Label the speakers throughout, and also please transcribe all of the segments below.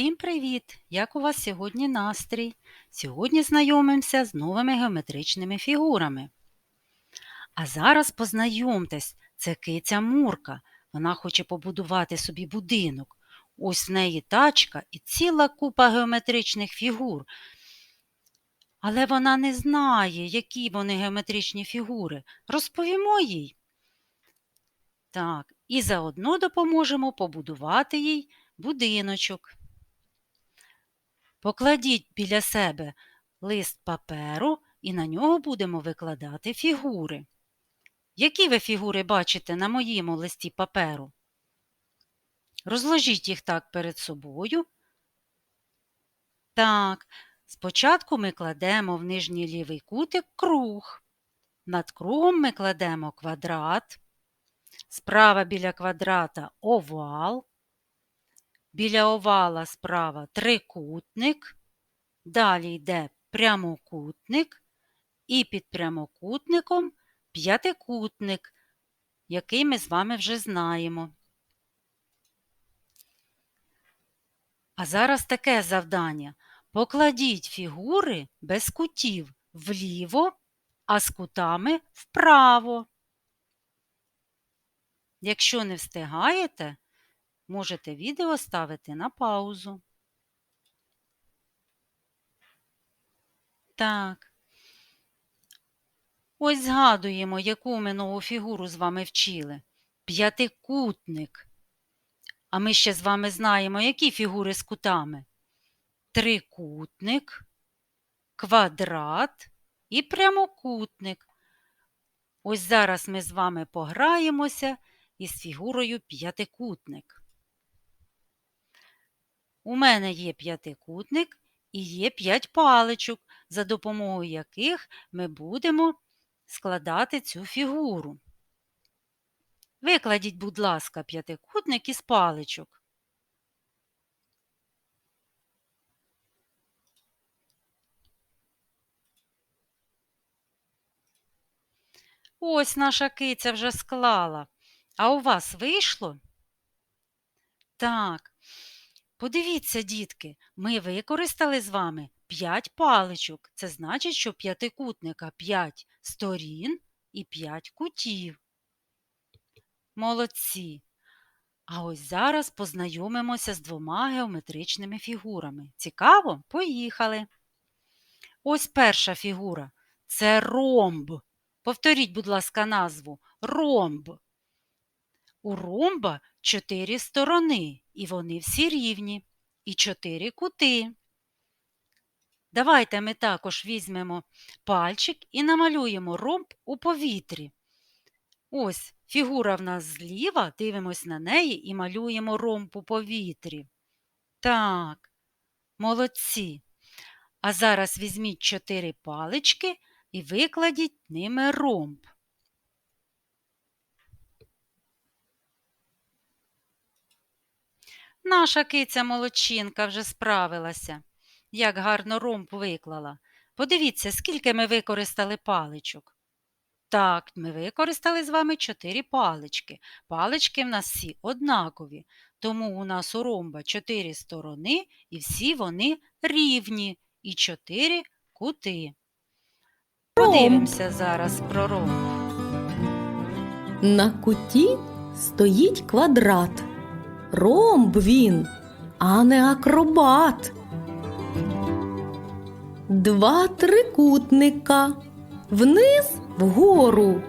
Speaker 1: Усім привіт! Як у вас сьогодні настрій? Сьогодні знайомимося з новими геометричними фігурами. А зараз познайомтесь, це киця Мурка. Вона хоче побудувати собі будинок. Ось в неї тачка і ціла купа геометричних фігур. Але вона не знає, які вони геометричні фігури. Розповімо їй. Так, і заодно допоможемо побудувати їй будиночок. Покладіть біля себе лист паперу і на нього будемо викладати фігури. Які ви фігури бачите на моєму листі паперу? Розложіть їх так перед собою. Так, спочатку ми кладемо в нижній лівий кутик круг. Над кругом ми кладемо квадрат. Справа біля квадрата овал. Біля овала справа трикутник, далі йде прямокутник і під прямокутником п'ятикутник, який ми з вами вже знаємо. А зараз таке завдання. Покладіть фігури без кутів вліво, а з кутами вправо. Якщо не встигаєте, можете відео ставити на паузу. Так. Ось згадуємо, яку ми нову фігуру з вами вчили. П'ятикутник. А ми ще з вами знаємо, які фігури з кутами. Трикутник, квадрат і прямокутник. Ось зараз ми з вами пограємося із фігурою п'ятикутник. У мене є п'ятикутник і є п'ять паличок, за допомогою яких ми будемо складати цю фігуру. Викладіть, будь ласка, п'ятикутник із паличок. Ось наша киця вже склала. А у вас вийшло? Так. Подивіться, дітки, ми використали з вами 5 паличок. Це значить, що п'ятикутника 5 сторін і 5 кутів. Молодці. А ось зараз познайомимося з двома геометричними фігурами. Цікаво? Поїхали. Ось перша фігура це ромб. Повторіть, будь ласка, назву ромб. У ромба чотири сторони, і вони всі рівні, і чотири кути. Давайте ми також візьмемо пальчик і намалюємо ромб у повітрі. Ось фігура в нас зліва, дивимось на неї і малюємо ромб у повітрі. Так, молодці. А зараз візьміть чотири палички і викладіть ними ромб. Наша киця молодчинка вже справилася, як гарно ромб виклала. Подивіться, скільки ми використали паличок. Так, ми використали з вами чотири палички. Палички в нас всі однакові, тому у нас у ромба чотири сторони і всі вони рівні і чотири кути. Подивимося зараз про ромб.
Speaker 2: На куті стоїть квадрат. Ромб він, а не акробат. Два трикутника вниз вгору.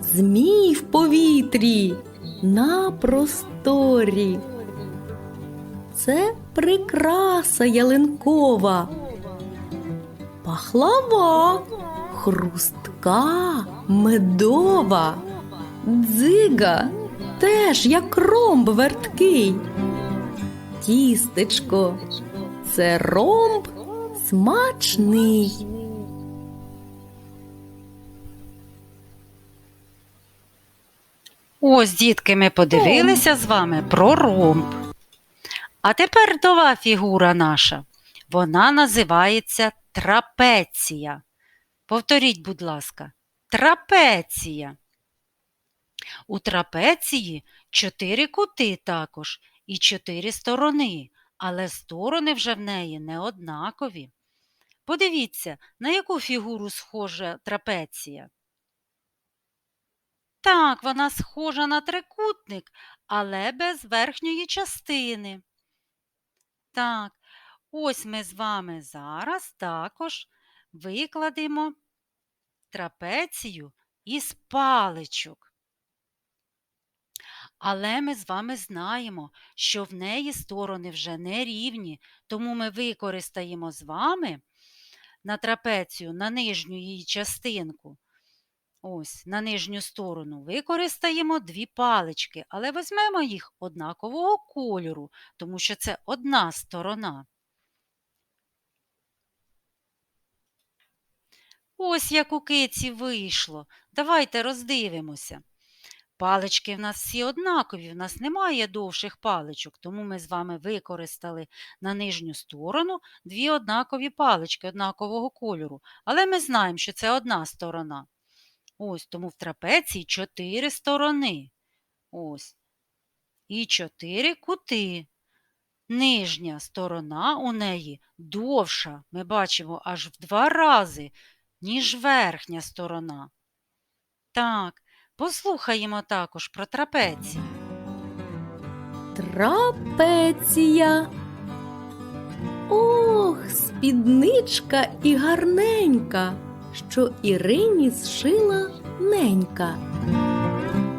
Speaker 2: Змій в повітрі на просторі. Це прикраса ялинкова. Пахлава хрустка, медова, дзига теж як ромб верткий. Тістечко, це ромб смачний.
Speaker 1: Ось, дітки, ми подивилися з вами про ромб. А тепер нова фігура наша. Вона називається трапеція. Повторіть, будь ласка, трапеція. У трапеції чотири кути також і чотири сторони, але сторони вже в неї не однакові. Подивіться, на яку фігуру схожа трапеція. Так, вона схожа на трикутник, але без верхньої частини. Так, ось ми з вами зараз також викладемо трапецію із паличок. Але ми з вами знаємо, що в неї сторони вже не рівні, тому ми використаємо з вами на трапецію, на нижню її частинку, ось на нижню сторону, використаємо дві палички, але візьмемо їх однакового кольору, тому що це одна сторона. Ось як у киці вийшло. Давайте роздивимося. Палички в нас всі однакові, в нас немає довших паличок, тому ми з вами використали на нижню сторону дві однакові палички однакового кольору. Але ми знаємо, що це одна сторона. Ось, тому в трапеції чотири сторони. Ось. І чотири кути. Нижня сторона у неї довша, ми бачимо аж в два рази, ніж верхня сторона. Так, послухаємо також про трапецію.
Speaker 2: Трапеція. Ох, спідничка і гарненька, що Ірині зшила ненька.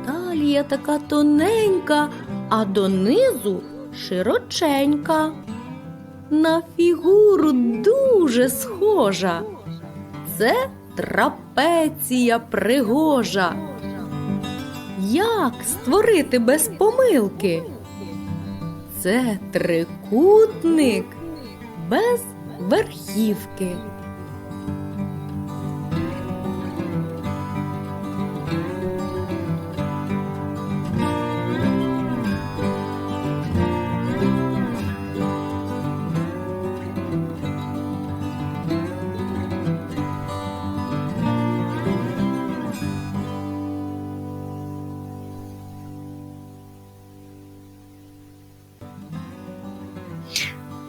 Speaker 2: Талія така тоненька, а донизу широченька. На фігуру дуже схожа. Це трапеція пригожа. Як створити без помилки? Це трикутник без верхівки.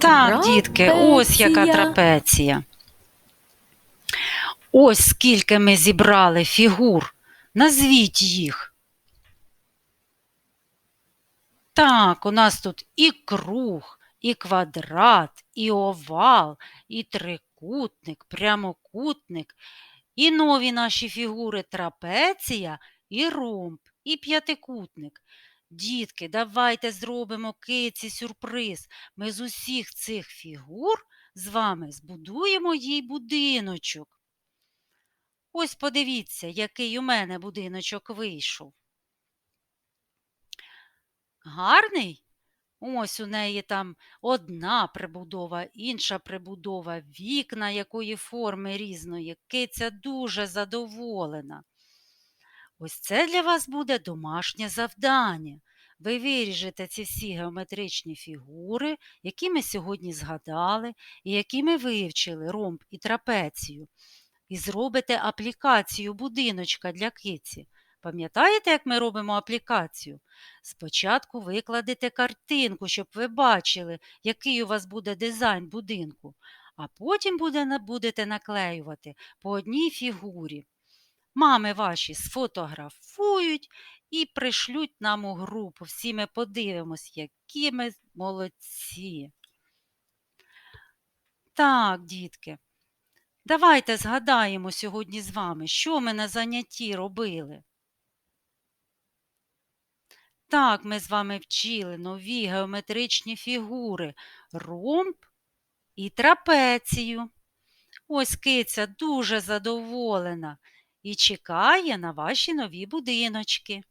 Speaker 1: Так, дітки, ось яка
Speaker 2: Трапеція.
Speaker 1: Ось скільки ми зібрали фігур. Назвіть їх. Так, у нас тут і круг, і квадрат, і овал, і трикутник, прямокутник, і нові наші фігури трапеція, і ромб, і п'ятикутник. Дітки, давайте зробимо киці сюрприз. Ми з усіх цих фігур з вами збудуємо їй будиночок. Ось подивіться, який у мене будиночок вийшов. Гарний? Ось у неї там одна прибудова, інша прибудова, вікна якої форми різної. Киця дуже задоволена. Ось це для вас буде домашнє завдання. Ви виріжете ці всі геометричні фігури, які ми сьогодні згадали і які ми вивчили ромб і трапецію, і зробите аплікацію будиночка для киці. Пам'ятаєте, як ми робимо аплікацію? Спочатку викладете картинку, щоб ви бачили, який у вас буде дизайн будинку, а потім будете наклеювати по одній фігурі. Мами ваші сфотографують і пришлють нам у групу. Всі ми подивимось, які ми молодці. Так, дітки, давайте згадаємо сьогодні з вами, що ми на занятті робили. Так, ми з вами вчили нові геометричні фігури, ромб і трапецію. Ось киця дуже задоволена і чекає на ваші нові будиночки.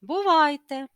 Speaker 1: Бувайте!